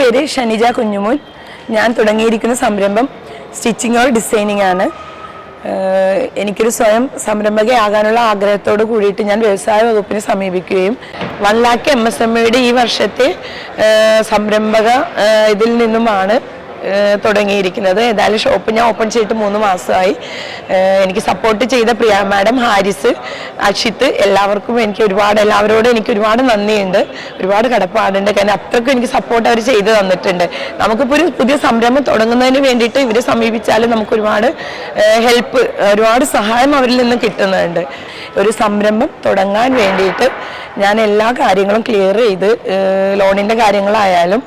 പേര് ഷനിജ കുഞ്ഞുമോൻ. ഞാൻ തുടങ്ങിയിരിക്കുന്ന സംരംഭം സ്റ്റിച്ചിങ് ഓർ ഡിസൈനിങ് ആണ്. എനിക്കൊരു സ്വയം സംരംഭകയാകാനുള്ള ആഗ്രഹത്തോട് കൂടിയിട്ട് ഞാൻ വ്യവസായ വകുപ്പിനെ സമീപിക്കുകയും one lakh M S M ഇയുടെ ഈ വർഷത്തെ സംരംഭക ഇതിൽ നിന്നുമാണ് തുടങ്ങിയിരിക്കുന്നത്. ഏതായാലും ഷോപ്പ് ഞാൻ ഓപ്പൺ ചെയ്തിട്ട് മൂന്ന് മാസമായി. എനിക്ക് സപ്പോർട്ട് ചെയ്ത പ്രിയ മാഡം ഹാരിസ് അക്ഷിത്ത് എല്ലാവർക്കും എനിക്ക് ഒരുപാട് എല്ലാവരോടും എനിക്ക് ഒരുപാട് നന്ദിയുണ്ട്. ഒരുപാട് കടപ്പാടുണ്ട്. കാരണം അത്രയ്ക്കും എനിക്ക് സപ്പോർട്ട് അവർ ചെയ്തു തന്നിട്ടുണ്ട്. നമുക്കിപ്പോൾ ഒരു പുതിയ സംരംഭം തുടങ്ങുന്നതിന് വേണ്ടിയിട്ട് ഇവരെ സമീപിച്ചാലും നമുക്ക് ഒരുപാട് ഹെൽപ്പ് ഒരുപാട് സഹായം അവരിൽ നിന്ന് കിട്ടുന്നുണ്ട്. ഒരു സംരംഭം തുടങ്ങാൻ വേണ്ടിയിട്ട് ഞാൻ എല്ലാ കാര്യങ്ങളും ക്ലിയർ ചെയ്ത് ലോണിന്റെ കാര്യങ്ങളായാലും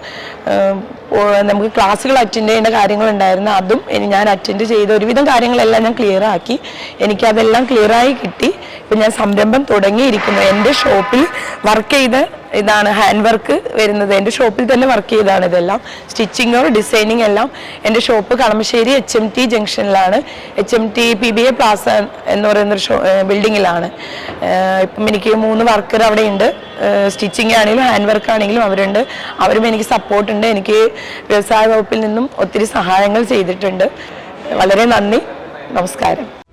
നമുക്ക് ക്ലാസ്സുകൾ അറ്റൻഡ് ചെയ്യേണ്ട കാര്യങ്ങളുണ്ടായിരുന്നു. അതും ഞാൻ അറ്റൻഡ് ചെയ്ത ഒരുവിധം കാര്യങ്ങളെല്ലാം ഞാൻ ക്ലിയർ ആക്കി. എനിക്കതെല്ലാം ക്ലിയറായി കിട്ടി. ഇപ്പം ഞാൻ സംരംഭം തുടങ്ങിയിരിക്കുന്നു. എന്റെ ഷോപ്പിൽ വർക്ക് ചെയ്ത ഇതാണ് ഹാൻഡ് വർക്ക് വരുന്നത്. എന്റെ ഷോപ്പിൽ തന്നെ വർക്ക് ചെയ്താണ് ഇതെല്ലാം. സ്റ്റിച്ചിങ്ങോ ഡിസൈനിങ് എല്ലാം എന്റെ shop Kalamassery H M T ജംഗ്ഷനിലാണ് H M T P B A plaza എന്ന് പറയുന്നൊരു ഷോ ബിൽഡിങ്ങിലാണ് ഇപ്പം എനിക്ക് മൂന്ന് വർക്കർ അവിടെ ഉണ്ട്. സ്റ്റിച്ചിങ് ആണെങ്കിലും ഹാൻഡ് വർക്ക് ആണെങ്കിലും അവരുണ്ട്. അവരും എനിക്ക് സപ്പോർട്ട് ഉണ്ട്. എനിക്ക് വ്യവസായ വകുപ്പിൽ നിന്നും ഒത്തിരി സഹായങ്ങൾ ചെയ്തിട്ടുണ്ട്. വളരെ നന്ദി. നമസ്കാരം.